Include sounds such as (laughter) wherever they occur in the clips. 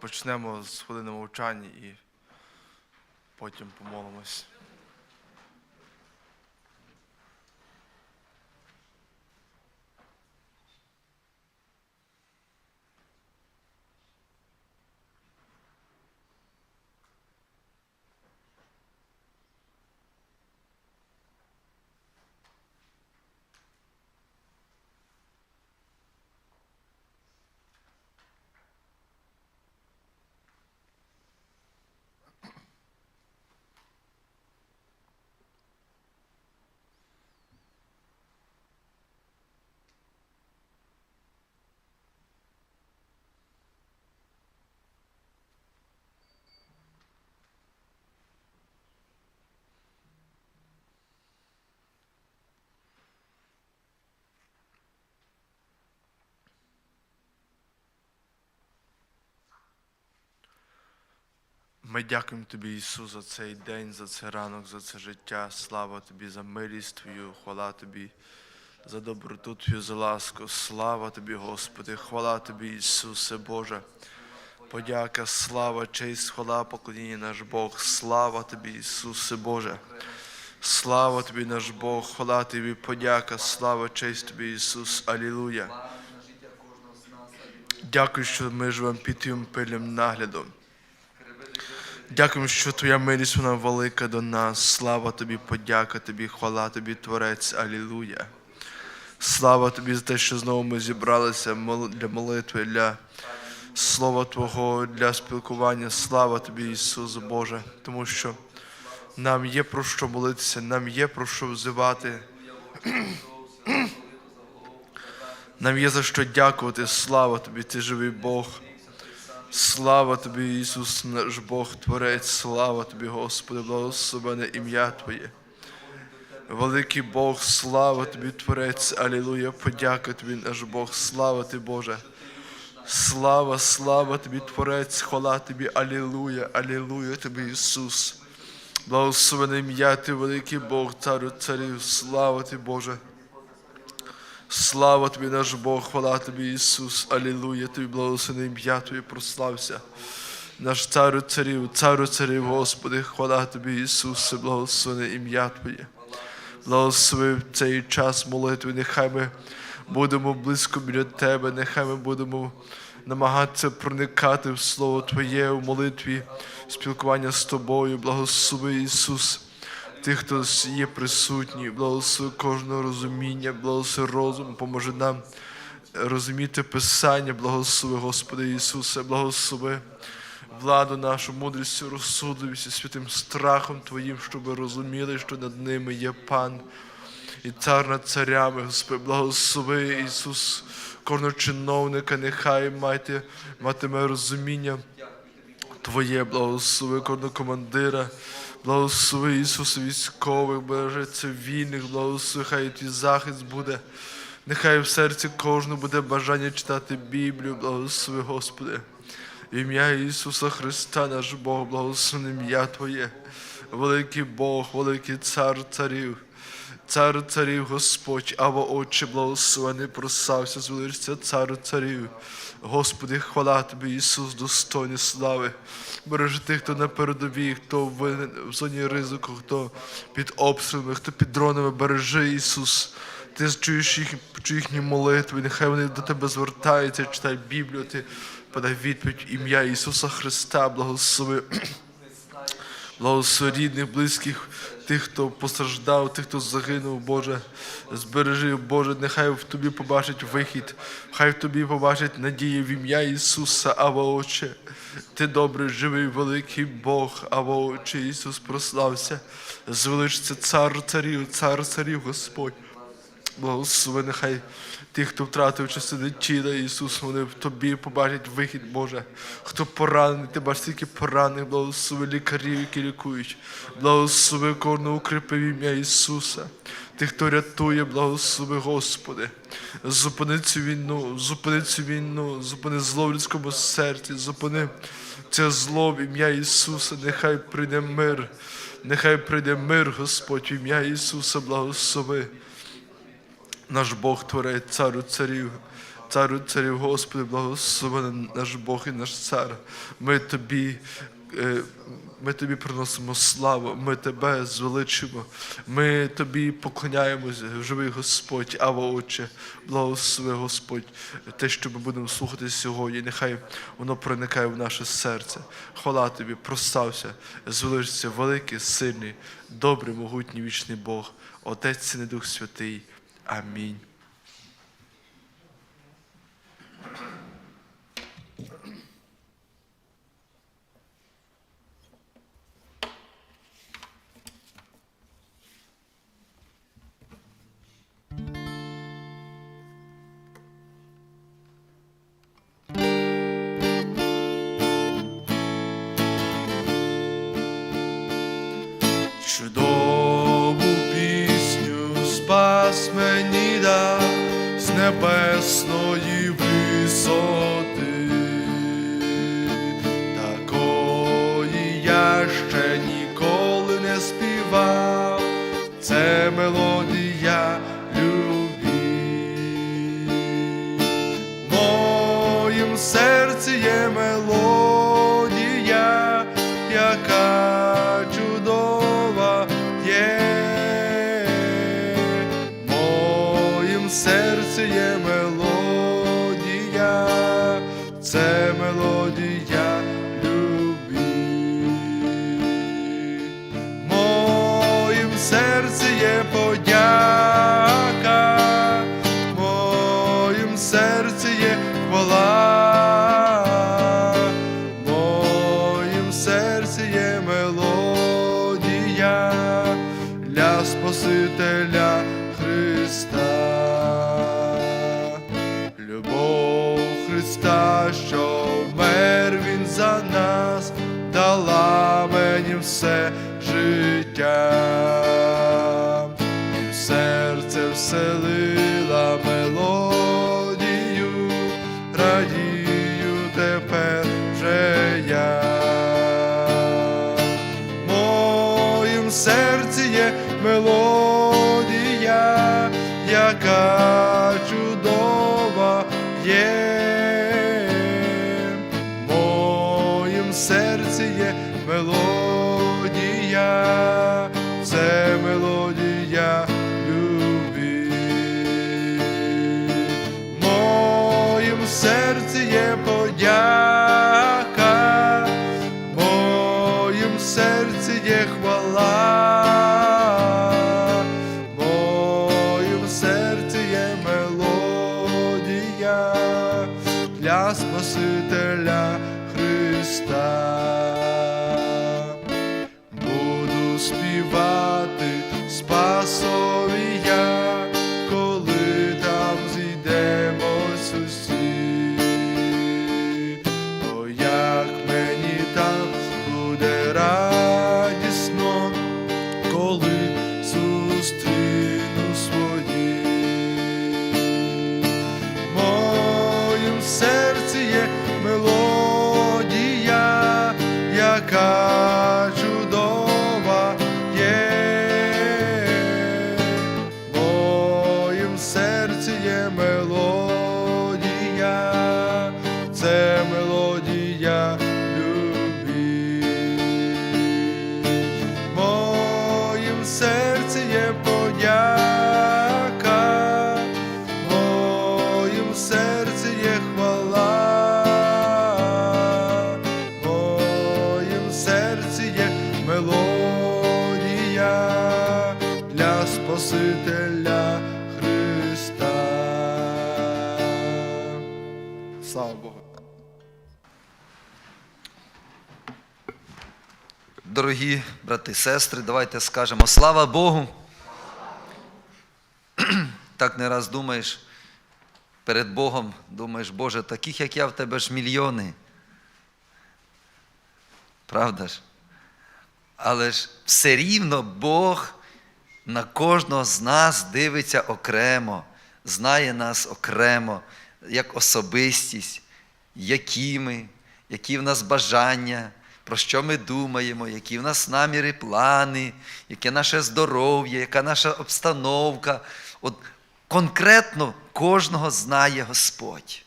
почнемо з хвилини мовчання і потім помолимось. Ми дякуємо тобі, Ісус, за цей день, за цей ранок, за це життя. Слава тобі за милість Твою, хвала тобі за доброту Твою, за ласку. Слава тобі, Господи, хвала тобі, Ісусе Боже. Подяка, слава, честь, хвала, поклоніння наш Бог. Слава тобі, Ісусе Боже. Слава тобі, наш Бог, хвала тобі, подяка, слава, честь тобі, Ісус. Алілуя. Дякую, що ми живемо під Твоїм пильним наглядом. Дякуємо, що Твоя милість вона велика до нас. Слава Тобі, подяка Тобі, хвала Тобі, Творець, Алілуя. Слава Тобі за те, що знову ми зібралися для молитви, для Слова Твого, для спілкування. Слава Тобі, Ісус Боже, тому що нам є про що молитися, нам є про що взивати. Нам є за що дякувати. Слава Тобі, Ти живий Бог. Слава тобі, Ісус, наш Бог, Творець, слава тобі, Господи, благословене ім'я Твоє. Великий Бог, слава тобі, Творець, Алілуя, подяка тобі, наш Бог, слава ти, Боже. Слава, слава тобі, Творець, хвала тобі, Алілуя, Алілуя тобі, Ісус. Благословене ім'я Ти, великий Бог, царю царів, слава ти, Боже. Слава тобі, наш Бог, хвала тобі, Ісус, Алілуя, тобі благословене ім'я Твоє прослався. Наш царю царів, царю царів, Господи, хвала тобі, Ісусе, благословене ім'я Твоє. Благослови в цей час молитви, нехай ми будемо близько біля Тебе, нехай ми будемо намагатися проникати в Слово Твоє у молитві, спілкування з Тобою, благослови Ісус тих, хто є присутній, благослови кожного розуміння, благослови розум, поможи нам розуміти Писання, благослови, Господи Ісусе, благослови владу нашу, мудрістю, розсудливістю, святим страхом Твоїм, щоб розуміли, що над ними є Пан і цар над царями, Господи, благослови Ісус, кожного чиновника, нехай майте, матиме розуміння. Твоє благослови кожного командира, благослови Ісуса військових, бережи цивільних, благослови, хай твій захист буде. Нехай в серці кожного буде бажання читати Біблію, благослови, Господи. Ім'я Ісуса Христа, наш Бог, благослови ім'я Твоє, великий Бог, великий цар царів. Цар царів Господь, Ава Отче, благословений, просався, звеличся царю царів. Господи, хвала Тобі, Ісус, достойний слави. Бережи тих, хто на передовій, хто в зоні ризику, хто під обстрілами, хто під дронами, бережи Ісус. Ти чуєш їх, їхні молитви, нехай вони до Тебе звертаються, читай Біблію, ти подай відповідь ім'я Ісуса Христа, благослови. Благослови близьких, тих, хто постраждав, тих, хто загинув, Боже, збережи, Боже, нехай в Тобі побачить вихід, хай в Тобі побачить надію в ім'я Ісуса, Ава Отче. Ти добрий, живий, великий Бог, Ава Отче, Ісус прослався, звеличиться цар царів, цар царів, Господь. Благослови, нехай тих, хто втратив частини тіла, Ісус, вони в тобі побачать вихід, Боже. Хто поранений, ти бачиш тільки поранених, благослови лікарів, які лікують. Благослови кожного укріпи в ім'я Ісуса. Тих, хто рятує, благослови, Господи. Зупини цю війну, зупини цю війну, зупини зло в людському серці, зупини це зло в ім'я Ісуса. Нехай прийде мир, нехай прийде мир, Господь, в ім'я Ісуса, благослови. Наш Бог творець, царю царів, Царю царів, Господи, благословений наш Бог і наш цар. Ми тобі. е, Ми тобі приносимо славу, ми тебе звеличимо, ми тобі поклоняємось, живий Господь, Ава Отче, благослови Господь, те, що ми будемо слухати сьогодні, нехай воно проникає в наше серце. Хвала тобі, простався, звеличся великий, сильний, добрий, могутній вічний Бог, Отець і Дух Святий. Амінь. Що вмер Він за нас, дала мені все життя, і в серце вселила Hallelujah. Дорогі брати, і сестри, давайте скажемо слава Богу. (clears throat) Так не раз думаєш перед Богом, думаєш, Боже, таких, як я, в тебе ж мільйони. Правда ж? Але ж все рівно Бог на кожного з нас дивиться окремо, знає нас окремо, як особистість, які ми, які в нас бажання, про що ми думаємо, які в нас наміри, плани, яке наше здоров'я, яка наша обстановка. От конкретно кожного знає Господь.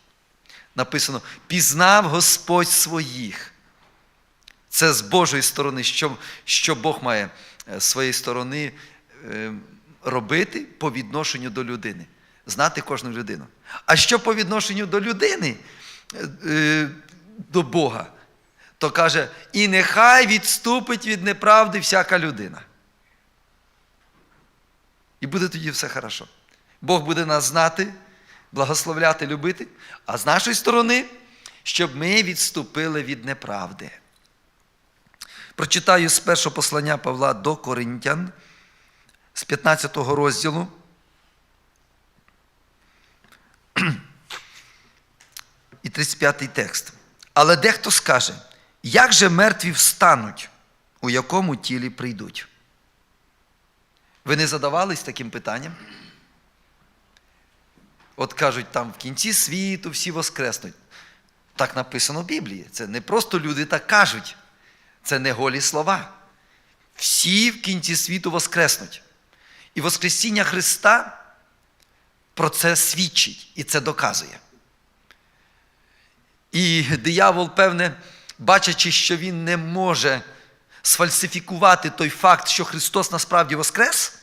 Написано: пізнав Господь своїх. Це з Божої сторони, що, що Бог має е, з своєї сторони е, робити по відношенню до людини. Знати кожну людину. А що по відношенню до людини, е, до Бога, то каже, і нехай відступить від неправди всяка людина. І буде тоді все хорошо. Бог буде нас знати, благословляти, любити, а з нашої сторони, щоб ми відступили від неправди. Прочитаю з першого послання Павла до Коринтян, з 15 розділу. (clears throat) І 35 текст. Але дехто скаже, як же мертві встануть, у якому тілі прийдуть? Ви не задавались таким питанням? От кажуть, там в кінці світу всі воскреснуть. Так написано в Біблії. Це не просто люди так кажуть. Це не голі слова. Всі в кінці світу воскреснуть. І Воскресіння Христа про це свідчить і це доказує. І диявол, певне, бачачи, що він не може сфальсифікувати той факт, що Христос насправді воскрес,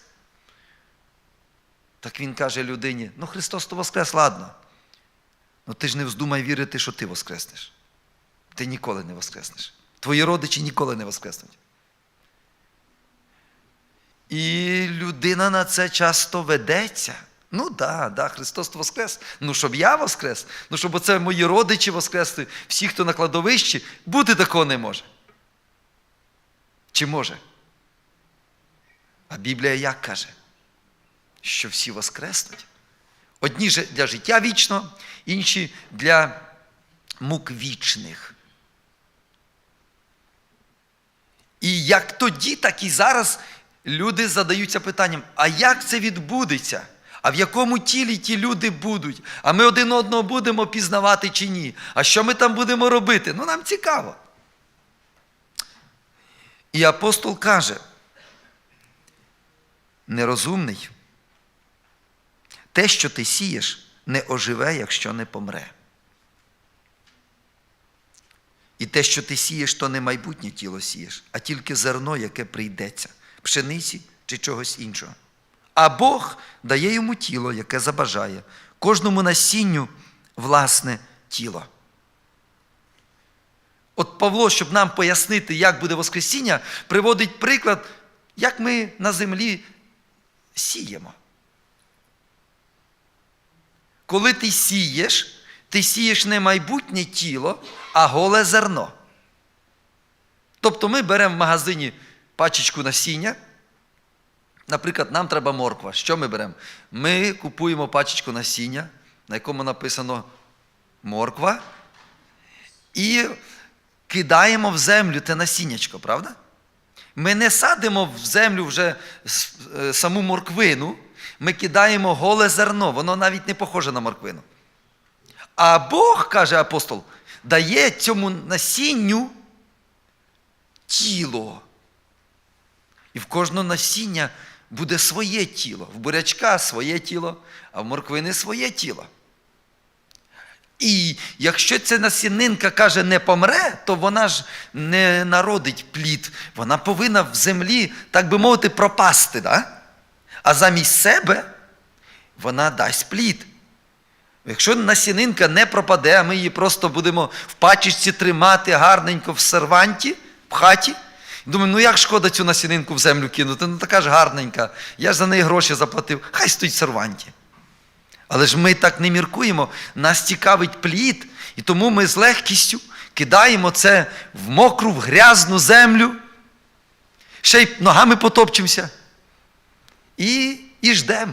так він каже людині: ну Христос то воскрес, ладно. Ну ти ж не вздумай вірити, що ти воскреснеш. Ти ніколи не воскреснеш. Твої родичі ніколи не воскреснуть. І людина на це часто ведеться. Ну да, да, Христос воскрес. Ну, щоб я воскрес, ну щоб оце мої родичі воскресли, всі, хто на кладовищі, бути такого не може. Чи може? А Біблія як каже? Що всі воскреснуть. Одні для життя вічного, інші для мук вічних. І як тоді, так і зараз люди задаються питанням: а як це відбудеться? А в якому тілі ті люди будуть? А ми один одного будемо пізнавати чи ні? А що ми там будемо робити? Ну, нам цікаво. І апостол каже: нерозумний, те, що ти сієш, не оживе, якщо не помре. І те, що ти сієш, то не майбутнє тіло сієш, а тільки зерно, яке прийдеться, пшениці чи чогось іншого. А Бог дає йому тіло, яке забажає, кожному насінню власне тіло. От Павло, щоб нам пояснити, як буде Воскресіння, приводить приклад, як ми на землі сіємо. Коли ти сієш, ти сієш не майбутнє тіло, а голе зерно. Тобто ми беремо в магазині пачечку насіння. Наприклад, нам треба морква. Що ми беремо? Ми купуємо пачечку насіння, на якому написано морква, і кидаємо в землю те насіннячко, правда? Ми не садимо в землю вже е, саму морквину, ми кидаємо голе зерно, воно навіть не похоже на морквину. А Бог, каже апостол, дає цьому насінню тіло. І в кожного насіння буде своє тіло. В бурячка своє тіло, а в морквини своє тіло. І якщо ця насінинка каже не помре, то вона ж не народить плід. Вона повинна в землі, так би мовити, пропасти. Да? А замість себе вона дасть плід. Якщо насінинка не пропаде, а ми її просто будемо в пачечці тримати гарненько в серванті, в хаті. Думаю, ну як шкода цю насінинку в землю кинути? Ну така ж гарненька. Я ж за неї гроші заплатив. Хай стоїть в серванті. Але ж ми так не міркуємо, нас цікавить плід, і тому ми з легкістю кидаємо це в мокру, в грязну землю, ще й ногами потопчемося і, і ждемо.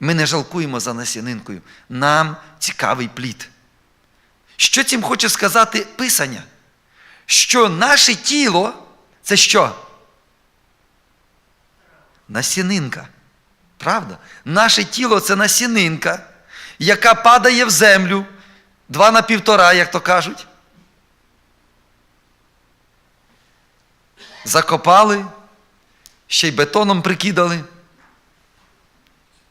Ми не жалкуємо за насінинкою. Нам цікавий плід. Що цим хоче сказати Писання? Що наше тіло це що? Насінинка. Правда? Наше тіло це насінинка, яка падає в землю два на півтора, як то кажуть. Закопали, ще й бетоном прикидали.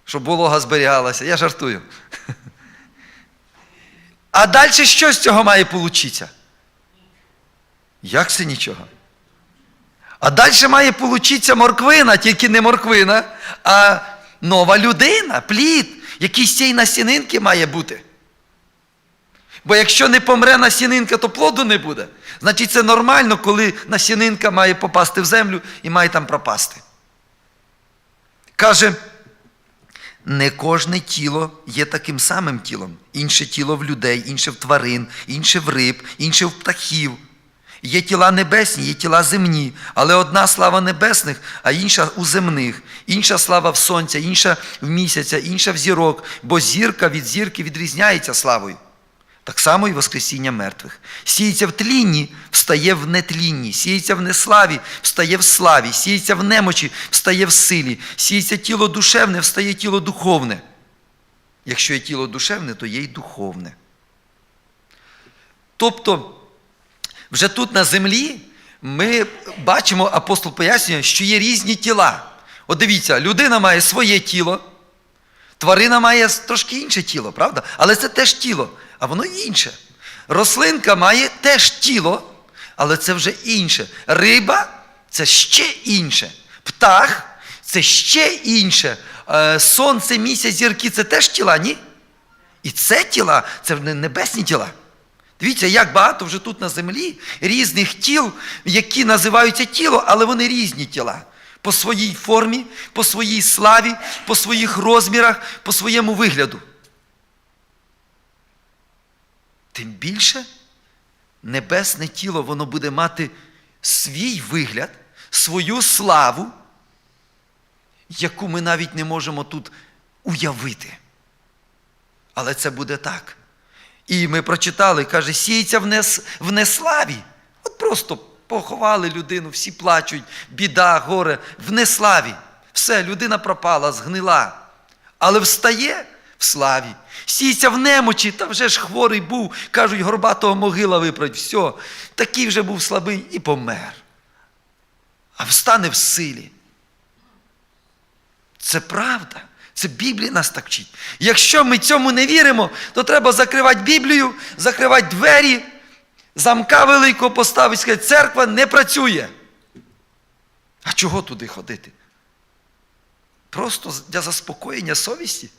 щоб волога зберігалася. Я жартую. (laughs) А далі що з цього має получитися? Як це нічого? А далі має получитися морквина, тільки не морквина, а нова людина, плід, який з цієї насінинки має бути. Бо якщо не помре насінинка, то плоду не буде. Значить, це нормально, коли насінинка має попасти в землю і має там пропасти. Каже, не кожне тіло є таким самим тілом. Інше тіло в людей, інше в тварин, інше в риб, інше в птахів. Є тіла небесні, є тіла земні, але одна слава небесних, а інша у земних, інша слава в сонця, інша в місяця, інша в зірок, бо зірка від зірки відрізняється славою. Так само і Воскресіння мертвих. Сіється в тлінні, встає в нетлінні, сіється в неславі, встає в славі, сіється в немочі, встає в силі, сіється тіло душевне, встає тіло духовне. Якщо є тіло душевне, то є й духовне. Тобто, вже тут на землі ми бачимо, апостол пояснює, що є різні тіла. От дивіться, людина має своє тіло, тварина має трошки інше тіло, правда? Але це теж тіло, а воно інше. Рослинка має теж тіло, але це вже інше. Риба це ще інше. Птах це ще інше. Е, Сонце, місяць, зірки це теж тіла, ні? І це тіла, це небесні тіла. Дивіться, як багато вже тут на землі різних тіл, які називаються тіло, але вони різні тіла. По своїй формі, по своїй славі, по своїх розмірах, по своєму вигляду. Тим більше небесне тіло воно буде мати свій вигляд, свою славу, яку ми навіть не можемо тут уявити. Але це буде так. І ми прочитали, каже, сіється в, нес, в неславі. От просто поховали людину, всі плачуть, біда, горе, в неславі. Все, людина пропала, згнила. Але встає в славі. Сіється в немочі, та вже ж хворий був, кажуть, горбатого могила виправить. Все, такий вже був слабий і помер. А встане в силі. Це правда. Це Біблія нас так вчить. Якщо ми цьому не віримо, то треба закривати Біблію, закривати двері, замка великого поставити, сказати, церква не працює. А чого туди ходити? Просто для заспокоєння совісті?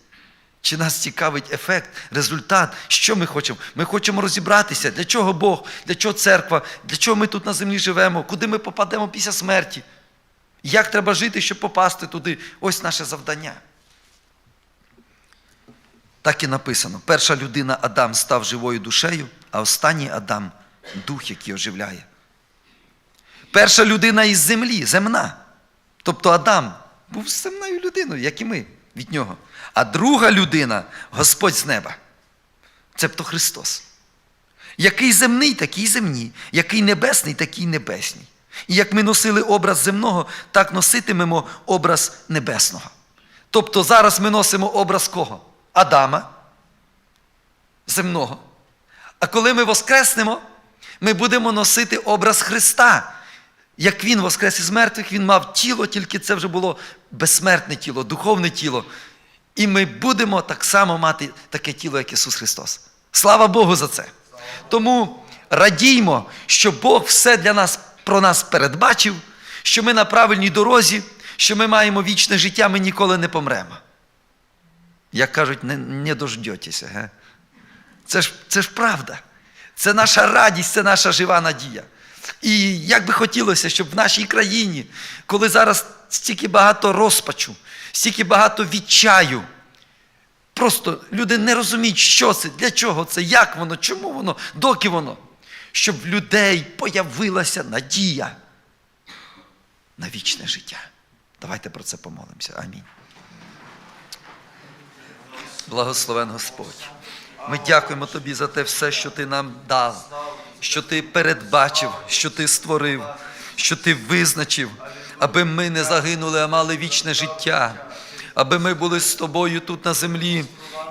Чи нас цікавить ефект, результат? Що ми хочемо? Ми хочемо розібратися, для чого Бог, для чого церква, для чого ми тут на землі живемо, куди ми попадемо після смерті? Як треба жити, щоб попасти туди? Ось наше завдання. Так і написано: перша людина Адам став живою душею, а останній Адам дух, який оживляє. Перша людина із землі, земна. Тобто Адам був земною людиною, як і ми від нього. А друга людина Господь з неба. Цебто Христос. Який земний, такий земні, який небесний, такий небесний. І як ми носили образ земного, так носитимемо образ небесного. Тобто зараз ми носимо образ кого? Адама земного. А коли ми воскреснемо, ми будемо носити образ Христа. Як Він воскрес із мертвих, Він мав тіло, тільки це вже було безсмертне тіло, духовне тіло. І ми будемо так само мати таке тіло, як Ісус Христос. Слава Богу за це. Тому радіймо, що Бог все для нас про нас передбачив, що ми на правильній дорозі, що ми маємо вічне життя, ми ніколи не помремо. Як кажуть, не, не дождетеся. Ге? Це, ж, це ж правда. Це наша радість, це наша жива надія. І як би хотілося, щоб в нашій країні, коли зараз стільки багато розпачу, стільки багато відчаю, просто люди не розуміють, що це, для чого це, як воно, чому воно, доки воно, щоб в людей появилася надія на вічне життя. Давайте про це помолимося. Амінь. Благословен Господь. Ми дякуємо Тобі за те все, що Ти нам дав, що Ти передбачив, що Ти створив, що Ти визначив, аби ми не загинули, а мали вічне життя. Аби ми були з тобою тут на землі,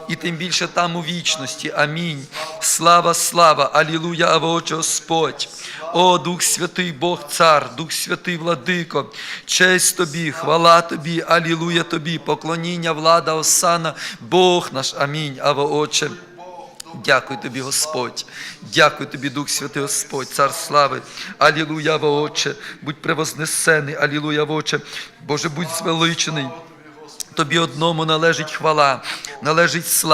і тим більше там у вічності. Амінь. Слава, слава, Алілуя, Ава Отче Господь. О, Дух Святий Бог Цар, Дух Святий Владико, честь тобі, хвала тобі, Алілуя тобі, поклоніння, влада, осана, Бог наш, амінь, Ава Отче. Дякую тобі, Господь. Дякую тобі, Дух Святий Господь, Цар слави. Алілуя, Ава Будь превознесений, Алілуя, Ава Отче. Боже, будь звеличений. Тобі одному належить хвала, належить слава.